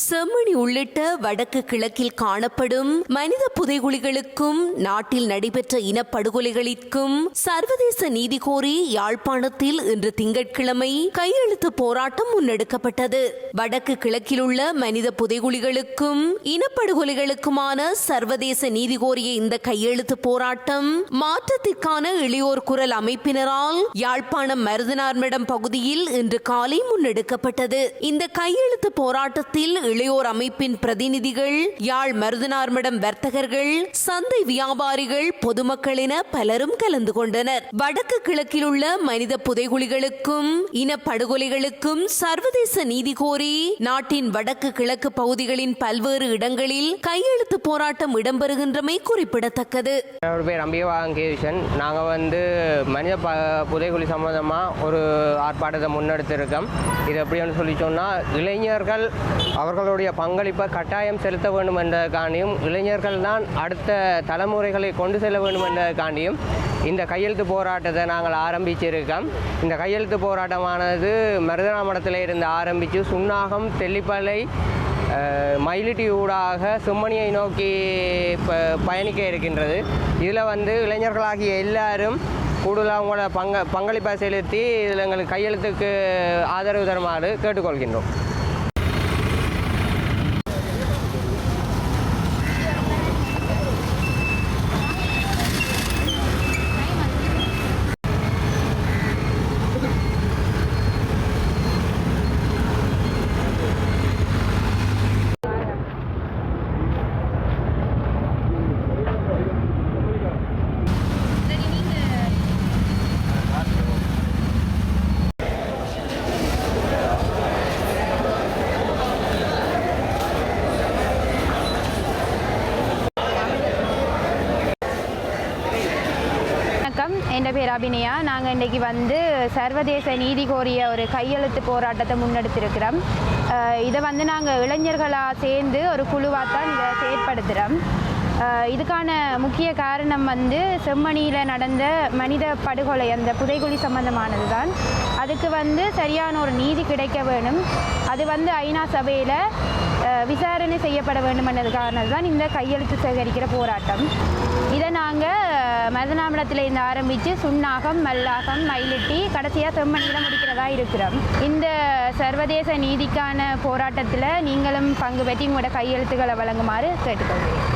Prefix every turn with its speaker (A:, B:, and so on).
A: செம்மணி உள்ளிட்ட வடக்கு கிழக்கில் காணப்படும் மனித புதைகுழிகளுக்கும் நாட்டில் நடைபெற்ற இனப்படுகொலைகளுக்கும் சர்வதேச நீதி கோரி யாழ்ப்பாணத்தில் இன்று திங்கட்கிழமை கையெழுத்து போராட்டம் முன்னெடுக்கப்பட்டது. வடக்கு கிழக்கில் உள்ள மனித புதைகுழிகளுக்கும் இனப்படுகொலைகளுக்குமான சர்வதேச நீதி கோரிய இந்த கையெழுத்து போராட்டம் மாற்றத்திற்கான இளையோர் குரல் அமைப்பினரால் யாழ்ப்பாணம் மருதனார்மடம் பகுதியில் இன்று காலை முன்னெடுக்கப்பட்டது. இந்த கையெழுத்து போராட்டத்தில் இளையோர் அமைப்பின் பிரதிநிதிகள் யாழ் மருதனார்மடம் வர்த்தகர்கள் சந்தை வியாபாரிகள் பொதுமக்கள் என பலரும் கலந்து கொண்டனர். வடக்கு கிழக்கில் உள்ள மனித புதைகுழிகளுக்கும் இனப்படுகொலைகளுக்கும் சர்வதேச நீதி கோரி நாட்டின் வடக்கு கிழக்கு பகுதிகளின் பல்வேறு இடங்களில் கையெழுத்து போராட்டம் இடம்பெறுகின்றமை குறிப்பிடத்தக்கது.
B: என்னோட பேர் அம்பியவாங்க நாங்கள் வந்து மனித புதைகுலி புதைகுழி ஒரு ஆர்ப்பாட்டத்தை முன்னெடுத்திருக்கோம். இது எப்படின்னு சொல்லி சொன்னால் இளைஞர்கள் அவர்களுடைய பங்களிப்பை கட்டாயம் செலுத்த வேண்டும் என்பதற்காண்டியும் இளைஞர்கள் தான் அடுத்த தலைமுறைகளை கொண்டு செல்ல வேண்டும் என்பதற்காண்டியும் இந்த கையெழுத்து போராட்டத்தை நாங்கள் ஆரம்பிச்சிருக்கோம். இந்த கையெழுத்து போராட்டமானது மருதனாமடத்தில் இருந்து ஆரம்பித்து சுன்னாகம் தெல்லிப்பளை மயிலிட்டி ஊடாக செம்மணியை நோக்கி ப பயணிக்க இருக்கின்றது. இதில் வந்து இளைஞர்களாகிய எல்லாரும் கூடுதலாக அவங்களோட பங்க பங்களிப்பை செலுத்தி இதில் எங்களுக்கு கையெழுத்துக்கு ஆதரவு தருமாறு கேட்டுக்கொள்கின்றோம்.
C: என் பேர் அபிநயா. நாங்கள் இன்றைக்கி வந்து சர்வதேச நீதி கோரிய ஒரு கையெழுத்து போராட்டத்தை முன்னெடுத்திருக்கிறோம். இதை வந்து நாங்கள் இளைஞர்களாக சேர்ந்து ஒரு குழுவாக தான் இதை செயற்படுத்துகிறோம் இதுக்கான முக்கிய காரணம் வந்து செம்மணியில் நடந்த மனித படுகொலை அந்த புதைகுழி சம்பந்தமானது தான் அதுக்கு வந்து சரியான ஒரு நீதி கிடைக்க வேணும். அது வந்து ஐநா சபையில் விசாரணை செய்யப்பட வேண்டும் காரணம் தான் இந்த கையெழுத்து சேகரிக்கிற போராட்டம். இதை நாங்கள் மருதனாமடத்தில் இருந்து ஆரம்பித்து சுண்ணாகம் மல்லாகம் மயிலிட்டி கடைசியாக செம்மணியில் முடிக்கிறதா இருக்கிறோம். இந்த சர்வதேச நீதிக்கான போராட்டத்தில் நீங்களும் பங்கு பெற்றி உங்களோட கையெழுத்துக்களை வழங்குமாறு கேட்டுக்கொள்கிறேன்.